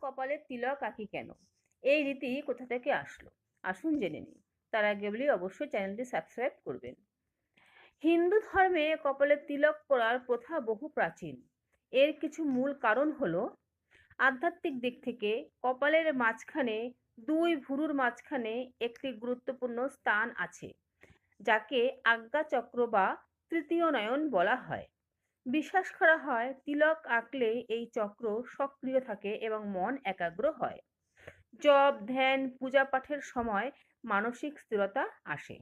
কপালে তিলক আঁকি কেন? এই রীতি কোথা থেকে আসলো? আসুন জেনে নিই। তার আগে বলি, অবশ্যই চ্যানেলটি সাবস্ক্রাইব করবেন। হিন্দু ধর্মে কপালে তিলক করার প্রথা বহু প্রাচীন। এর কিছু মূল কারণ হলো, আধ্যাত্মিক দিক থেকে কপালের মাঝখানে, দুই ভুরুর মাঝখানে একটি গুরুত্বপূর্ণ স্থান আছে, যাকে আজ্ঞাচক্র বা তৃতীয় নয়ন বলা হয়। বিশ্বাস করা হয়, তিলক আঁকলে এই চক্র সক্রিয় থাকে এবং মন একাগ্র হয়। জপ, ধ্যান পূজা পাঠের সময় মানসিক স্থিরতা আসে।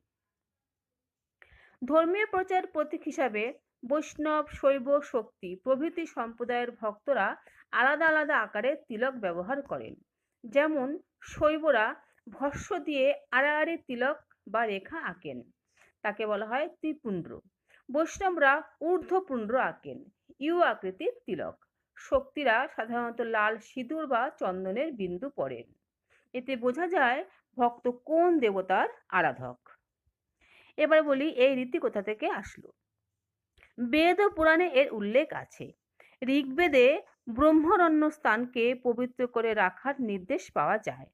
ধর্মীয় প্রচার প্রতীক হিসাবে বৈষ্ণব, শৈব, শক্তি প্রভৃতি সম্প্রদায়ের ভক্তরা আলাদা আলাদা আকারে তিলক ব্যবহার করেন। যেমন শৈবরা ভস্য দিয়ে আড়াআড়ি তিলক বা রেখা আঁকেন। তাকে বলা হয় ত্রিপুণ্ড্র বৈষ্ণবরা ঊর্ধ্বপুণ্ড্র আঁকেন। ইউ আকৃতির তিলক। শক্তিরা সাধারণত লাল সিঁদুর বা চন্দনের বিন্দু পড়েন। এতে বোঝা যায় ভক্ত কোন দেবতার আরাধক। এবার বলি এই রীতি কোথা থেকে আসলো? বেদ ও পুরাণে এর উল্লেখ আছে। ঋগ্বেদে ব্রহ্মরণ্য স্থানকে পবিত্র করে রাখার নির্দেশ পাওয়া যায়।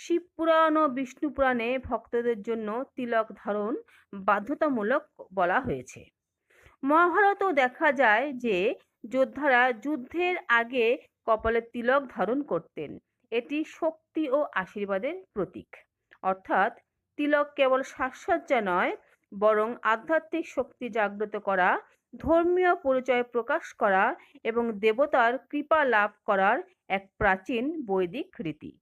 শিব পুরাণ ও বিষ্ণু পুরাণে ভক্তদের জন্য তিলক ধারণ বাধ্যতামূলক বলা হয়েছে। মহাভারতেও দেখা যায় যে, যোদ্ধারা যুদ্ধের আগে কপালে তিলক ধারণ করতেন। এটি শক্তি ও আশীর্বাদের প্রতীক। অর্থাৎ তিলক কেবল সাজসজ্জা নয়, বরং আধ্যাত্মিক শক্তি জাগ্রত করা, ধর্মীয় পরিচয় প্রকাশ করা এবং দেবতার কৃপা লাভ করার এক প্রাচীন বৈদিক রীতি।